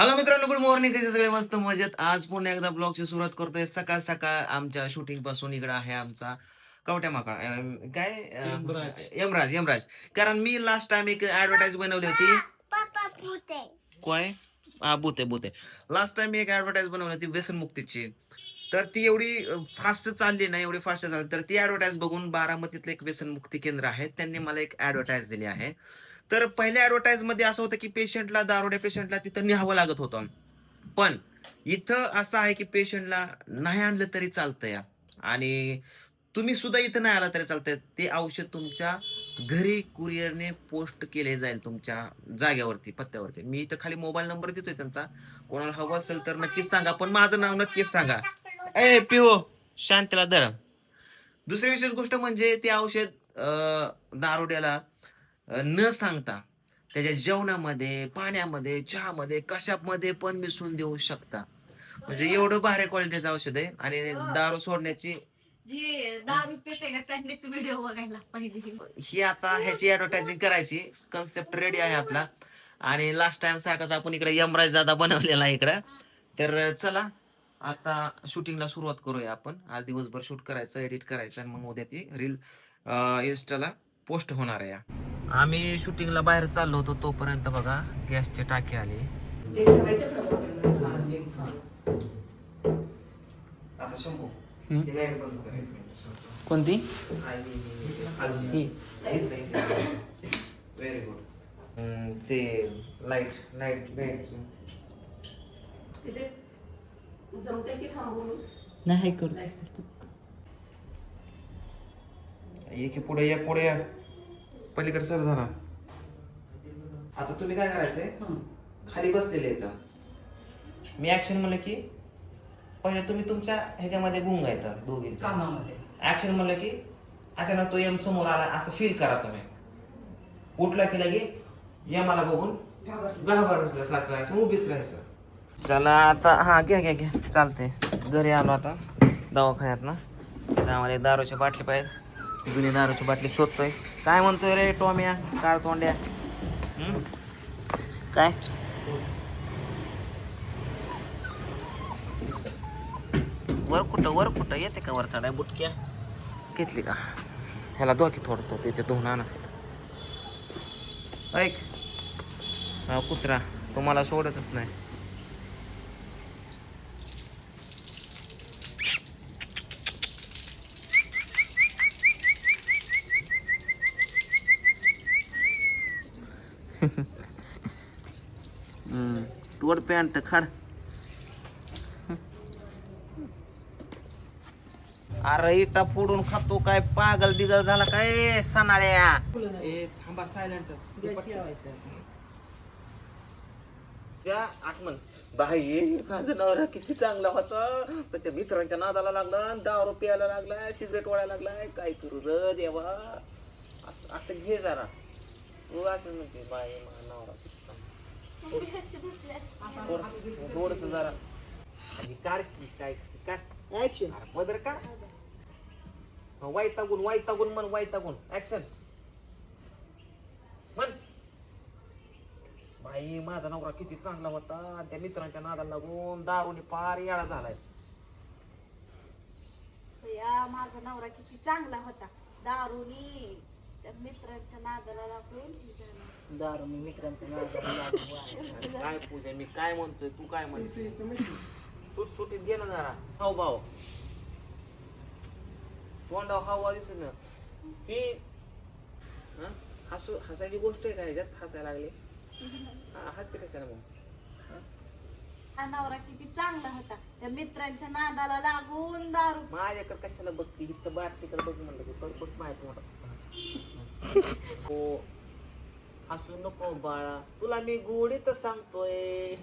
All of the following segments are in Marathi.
हॅलो मित्रांनो गुड मॉर्निंग कसे सगळे? मस्त मजेत. आज पुन्हा एकदा ब्लॉगची सुरुवात करतोय. सकाळ सकाळ आमच्या शूटिंगपासून इकडे आहे आमचा कवट्या माका. काय? यमराज. यमराज कारण मी लास्ट टाइम एक ऍडव्हर्टाईज बनवली होते. काय हा बुते बुते लास्ट टाइम मी एक ऍडव्हर्टाईज बनवली होती व्यसनमुक्तीची तर ती एवढी फास्ट चालली नाही एवढी फास्ट चालली. तर ती ऍडव्हर्टाईज बघून बारामतीतलं एक व्यसनमुक्ती केंद्र आहे. त्यांनी मला एक ऍडव्हर्टाईज दिली आहे. तर पहिल्या ऍडव्हर्टाईजमध्ये असं होतं की पेशंटला दारोड्या पेशंटला तिथं न्यावं लागत होतं. पण इथं असं आहे की पेशंटला नाही आणलं तरी चालतंय. या आणि तुम्ही सुद्धा इथं नाही आला तरी चालतंय. ते औषध तुमच्या घरी कुरिअरने पोस्ट केले जाईल तुमच्या जाग्यावरती पत्त्यावरती. मी इथं खाली मोबाईल नंबर देतोय त्यांचा. कोणाला हवं असेल तर नक्कीच सांगा. पण माझं नाव नक्कीच सांगा. ए पिओ शांतीला धर. दुसरी विशेष गोष्ट म्हणजे ते औषध दारोड्याला दारुड्याला न सांगता त्याच्या जेवणामध्ये पाण्यामध्ये चहामध्ये कशामध्ये पण मिसळून देऊ शकता. म्हणजे एवढं भारी क्वालिटीचं औषध आहे आणि दारू सोडण्याची ही आता ह्याची ऍडव्हर्टायझिंग करायची. कन्सेप्ट रेडी आहे आपला. आणि लास्ट टाइम सारखाच आपण इकडे यमराज दादा बनवलेला आहे इकडं. तर चला आता शूटिंगला सुरुवात करूया आपण. आज दिवसभर शूट करायचं एडिट करायचं आणि मग उद्या ती रील इन्स्टाला पोस्ट होणार आहे आम्ही शूटिंगला बाहेर चाललो होतो तोपर्यंत बघा गॅसची टाकी आली. आता शंभू ही light बंद करायची. कोणती? व्हेरी गुड ते लाइट लाइट नाही करू. ये की पुढे या पुढे या. पलीकडे सर झाला आता तुम्ही काय करायचंय? खाली बसलेले आहेत. मी ऍक्शन म्हणलं की पहिले तुम्ही तुमच्या ह्याच्यामध्ये गुंग दोघींचा. कामामध्ये. ऍक्शन म्हणलं की अचानक तो यम समोर आला असं फील करा तुम्ही. उठला की लगे यमाला बघून घाबरल्यासारखं करायचं उभीच राहायचं. चला आता हा घ्या घ्या घ्या. चालते घरी आलो आता दवाखान्यात ना. आम्हाला एक दारूची बाटली पाहिजे जुनी दारूची बाटली शोधतोय. काय म्हणतोय रे टोम्या? काळ तोंड्या? काय? वर कुठं वर कुठं? येते का वर चढाय बुटक्या? घेतली का? ह्याला धोकी की थोडं तिथे धुवून आणा. ऐक. हा कुत्रा. तुम्हाला सोडतच नाही. तोड पॅन्ट खाड. अरे इटा फोडून खातो काय? पागल बिगल झाला काय? सनाळ्या. ए थांबा सायलेंट त्या आसमन. बाई माझा नवरा किती चांगला होता. पण त्या मित्रांच्या नादाला लागला दारू प्यायला लागलाय सिगरेट ओढायला लागलाय काय करू र देवा? असं- असं घे जरा. असं म्हणते बाई माझा नवरा थोडंसं जरा. आणि काढ की काय काढ. ऍक्शन पदर का? वाईटागून वाईटागून म्हण वाईटागून ऍक्शन म्हण. बाई माझा नवरा किती चांगला होता. त्या मित्रांच्या नादाला लागून दारूने फार येळा झालाय. या माझा नवरा किती चांगला होता. दारुनी. त्या मित्रांच्या नादाला लागून हे झालं. दारू मी मित्रांच्या नादाला. अरे काय पूजा मी काय म्हणतोय तू काय म्हणतोय? सुट सुटीत घे ना जरा. हाव भाव. तोंडाव हवा दिसत ना ही हं? हसू हसायची गोष्ट आहे का ह्याच्यात? हसायला लागले. हा, हसते कशाला मग? हा? नवरा किती चांगला होता. त्या मित्रांच्या नादाला लागून दारू. माझ्याकडे कशाला बघते? इथं बाटलीकडे बघ म्हणलं की बघ बघ माहिती मोठा हो. हसू नको बाळा. तुला मी गोडीत सांगतोय.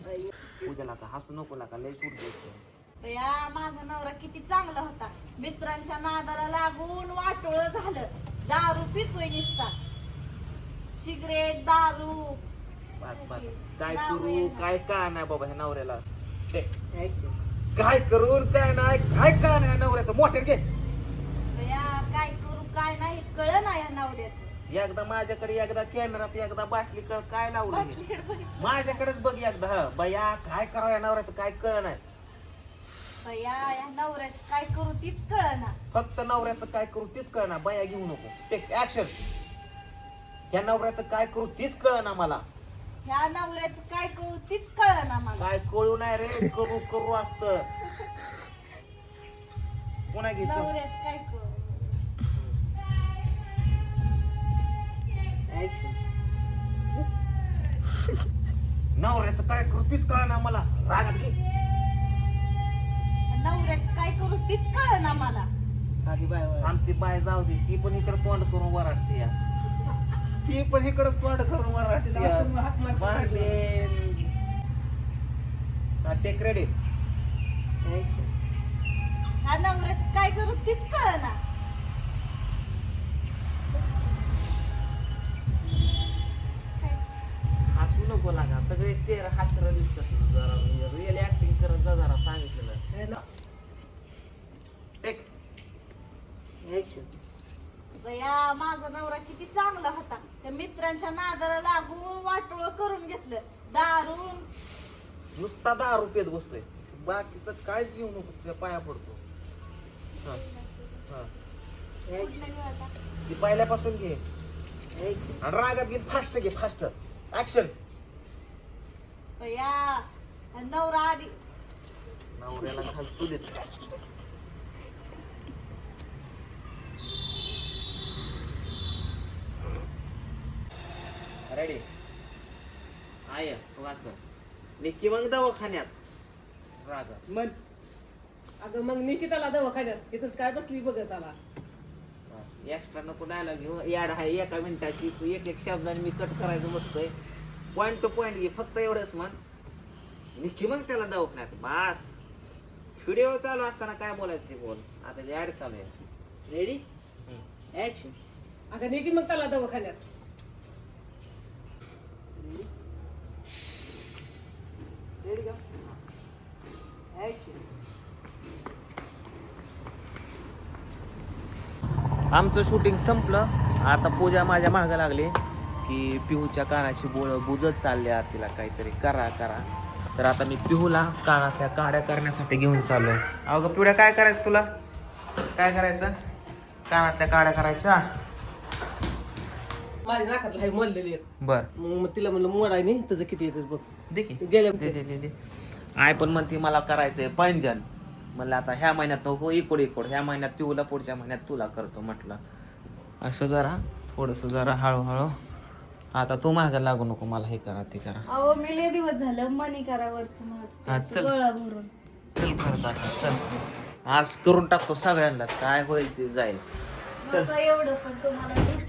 पूजाला का हसू नको लागा लय सूट द्यायचं या माझा नवरा किती चांगला होता. मित्रांच्या नादाला लागून वाटोळ झालं. दारू पितोय निसता. सिगरेट दारू. बस बस. काय करू. काय काय नाही बाबा ह्या नवऱ्याला? ते. काय करून काय नाही. काय काय नाही ह्या नवऱ्याचं? मोठे घे. एकदा माझ्याकडे एकदा कॅमेरात एकदा बाटली कळ काय लावलं हे? बाटलीकडे बघितलं. माझ्याकडेच बघ एकदा हा. बया काय करावं या नवऱ्याचं? काय कळ नाही या नवऱ्याचं काय करू तीच कळना फक्त नवऱ्याचं काय करू तीच कळ ना बया घेऊ नको. टेक ऍक्शन या नवऱ्याचं काय करू तीच कळ ना मला. ह्या नवऱ्याचं काय करू तीच कळना मला. काय कळू नाही रे. करू करू असत. पुन्हा घ्यायचं नवऱ्याचं काय करू? नवऱ्याचं काय करू तीच कळ ना मला रागात घे नवऱ्याचं काय करू तीच कळना मला आधी बाय. आमची बाय जाऊ दे ती पण इकडे तोंड करून वराटते या ती पण इकडे तोंड करून वराटते या. हात- हात मारते. भांडेन. हा, टेक रेडी नवऱ्याचं काय करू तीच कळना हसू नको लागा. सगळे चेहरा हसरा दिसतात जरा. रिअल ऍक्टिंग करत जा जरा सांगितलेलं. बया माझा नवरा किती चांगला होता. त्या मित्रांच्या नादाला लागून वाटोळ करून घेतलं. दारून. नुसता दहा रुपयात बसतोय. बाकीचं काहीच घेऊ नको तुझ्या पाया पडतो. हा, हा. ती पहिल्यापासून घे. आणि रागात घे फास्ट घे फास्ट. ऍक्शन हा नवरा आधी. नवऱ्याला खाल चुलीत रेडी आय वाच कर. निक्की मग दवाखान्यात. राग. मन. अगं मग निकिताला दवाखान्यात. इथंच काय बसली बघत आला एक्स्ट्रा नको डायलॉग घेऊ. याड आहे एका मिनिटाची. तू एक एक शब्दाने मी कट करायचं बसतोय पॉईंट टू पॉईंट घे फक्त एवढंच म्हण. निक्की मग त्याला दवाखान्यात. बास. व्हिडिओ चालू असताना काय बोलायचं ते बोल. आता जे ऍड चालू आहे. रेडी ऍक्शन अगं निकी मग त्याला दवाखान्यात. रेडी का ऍक्शन आमचं शूटिंग संपलं. आता पूजा माझ्या मागं लागली. की पिहूच्या कानाची बोळ बुजत चालल्या तिला काहीतरी. करा करा. तर आता मी पिहूला कानातल्या काड्या करण्यासाठी घेऊन चाललोय. अगं पिवड्या काय करायचं तुला? काय करायचं? कानातल्या काड्या करायच्या? माझ्या नाकातला हे मोडलेली आहेत बर. मग तिला म्हणलं मोड आहे नाही तुझं किती येतात बघ. दे की. गेल्या दे दे दे दे. आय पण म्हणते मला करायचंय पैंजन म्हणलं आता ह्या महिन्यात नको इकोड इकोड. ह्या महिन्यात पिऊला पुढच्या महिन्यात तुला करतो म्हटलं. असं जरा थोडंसं जरा हळूहळू आता तू मागं लागू नको मला हे करा ते करा. अहो मी लय दिवस झालं मनी करावरच हा, चल. गोळा भरून. चल खरं आता चल. आज करून टाकतो सगळ्यांनाच काय होईल ते जाईल. एवढं पण तुम्हाला होईल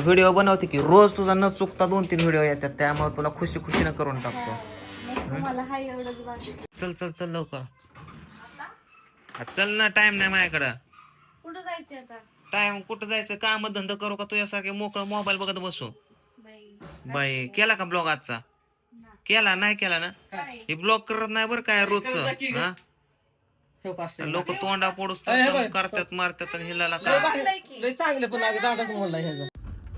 व्हिडिओ बनवते की रोज तुझा न चुकता दोन तीन व्हिडिओ येतात त्यामुळे तुला खुशी खुशीनं करून टाकतो. मग तुम्हाला एवढंच बाकी चल चल चल लवकर. हा, चल ना टाइम नाही माझ्याकडं. कुठं जायचं आता? टाइम कुठं जायचं? काम धंदा करू का तुझ्यासारखे मोकळं मोबाईल बघत बसू? बाई केला का ब्लॉग आजचा? केला नाही केला ना? हे ब्लॉग करत नाही बरं काय रोजचं हा? लोक तोंडा पोडूस हे. करतात मारतात आणि हिला चांगले पण दादाच म्हणला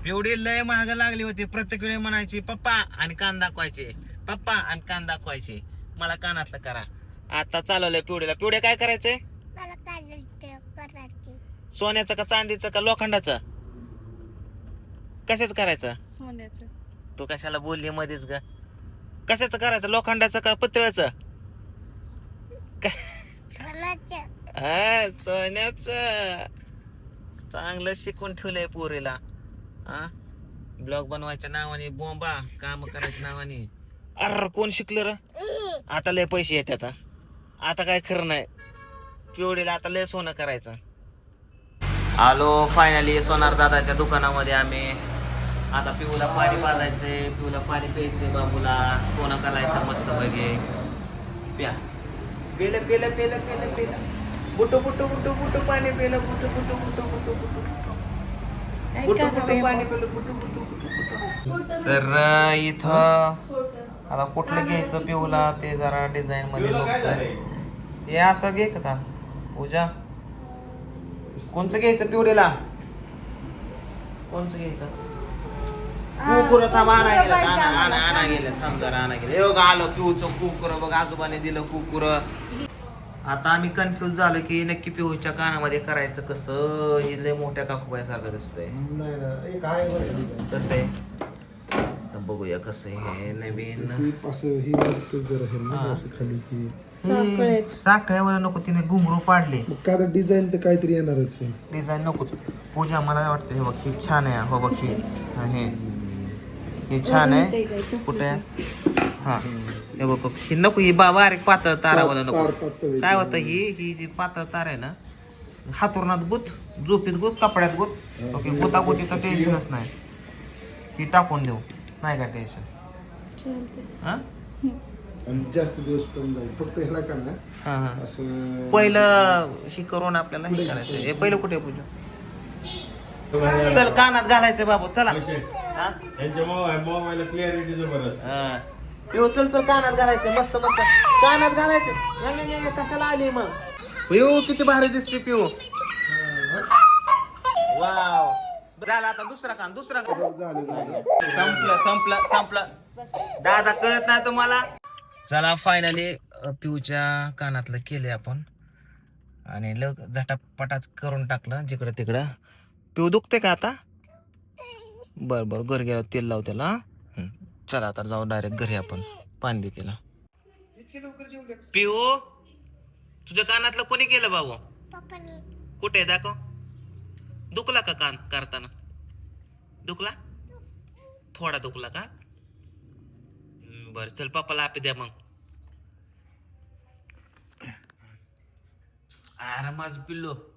एवढी लय महाग लागली होती प्रत्येक वेळी म्हणायची पप्पा आणि कान दाखवायचे. पप्पा आणि कान दाखवायचे. मला कानातलं करा. आता चालवलंय पिवडीला पिवडे काय करायचंय? सोन्याचं का चांदीचं का लोखंडाचं? कशाच करायचं? सोन्याचं. तू कशाला बोलली मध्येच ग? कशाचं करायचं? लोखंडाचं का हा सोन्याच. चांगलं शिकून ठेवलंय पोरीला. हा? ब्लॉग बनवायच्या नावाने बोंबा काम करायच्या नावाने. अर कोण शिकलं र? आता लय पैसे येतात हा. आता काय खरं नाही. पिवडीला आता लय सोनं करायचं. आलो फायनली सोनार दादाच्या दुकानामध्ये आम्ही. आता पिऊला पाणी पाजायचंय पिऊला पाणी प्यायचंय बाबूला. सोनं करायचं मस्त पैकी. प्या. पेलं पेलं पेलं पेलं पेलं. बुटू बुटू बुटू बुटू पाणी पेलं बुटू बुटू बुटू बुटू बुटू. बुटू बुटू पाणी पेलं बुटू बुटू बुटू बुटू तर इथं आता कुठलं घ्यायचं पिऊला ते जरा डिझाईन मध्ये हे असं घ्यायचं का? पूजा? कोणचं घ्यायचं पिवडीला कोणचं घ्यायचं? कुकुर थांब आणा गेलं आणा आणा आणा गेलं थांब जरा आणा गेलं बघ आलं पिऊचं कुकुर बघ आजोबाने दिलं कुकुर. आता आम्ही कन्फ्युज झालो की नक्की पिऊच्या कानामध्ये करायचं कसं? हे लय मोठ्या काकूबाईसारखं दिसतंय. कसं आहे. बघूया कसं आहे हे नवीन. ती असं ही वाटतं जरा हे ना, असं खाली की साखळ्यावर नको तिने घुंगरू पाडले. मग का डिझाईन तर काहीतरी येणारच आहे. डिझाईन नकोच. पूजा मला वाटतं हे बघ ही छान आहे हो बघ ही हा, हे. हे छान आहे. कुठे हा. हे बघ ही नको ही बा बारीक पातळ तारावाला नको. तार पातळ आहे. काय होतं ही ही जी पातळ तार आहे ना हातुरणात गुत झोपीत गुत कपड्यात गुत ओके गुतागुतीचं टेन्शनच नाही. ही टाकून देऊ. नाही का टेन्शन हा? आणि जास्त दिवस पण जाईल. फक्त ह्याला का ना. हा हा. असं पहिलं ही करून आपल्याला हे करायचं. हे पहिलं कुठे पूजा? चल कानात घालायचं बाबू. चला. हा? यांच्या मोबाईल मोबाईलला क्लिअरिटी जबरदस्त हा. पिऊ चल चल कानात घालायचं मस्त मस्त. कानात घालायचं कशाला आली मग? पिऊ किती भारी दिसते पिऊ. वाव. झाला आता दुसरा कान दुसरा कान झालं झालं. संपलं संपलं संपलं. दादा कळत नाही तुम्हाला? चला फायनली पिऊच्या कानातलं केले आपण. आणि लग झटापटाच करून टाकलं जिकडं तिकडं. पिऊ दुखते का आता? बर बर घर गेला तेल लाव त्याला हा? चला आता जाऊ डायरेक्ट घरी आपण. पाणी दे त्याला. पिऊ तुझ्या कानातलं कोणी केलं बाबू? कुठे आहे? दाखव. दुखला का कान करताना? दुखला? थोडा दुखला का? बर चल पप्पाला आपे द्या मग. अरे माझ पिल्लो.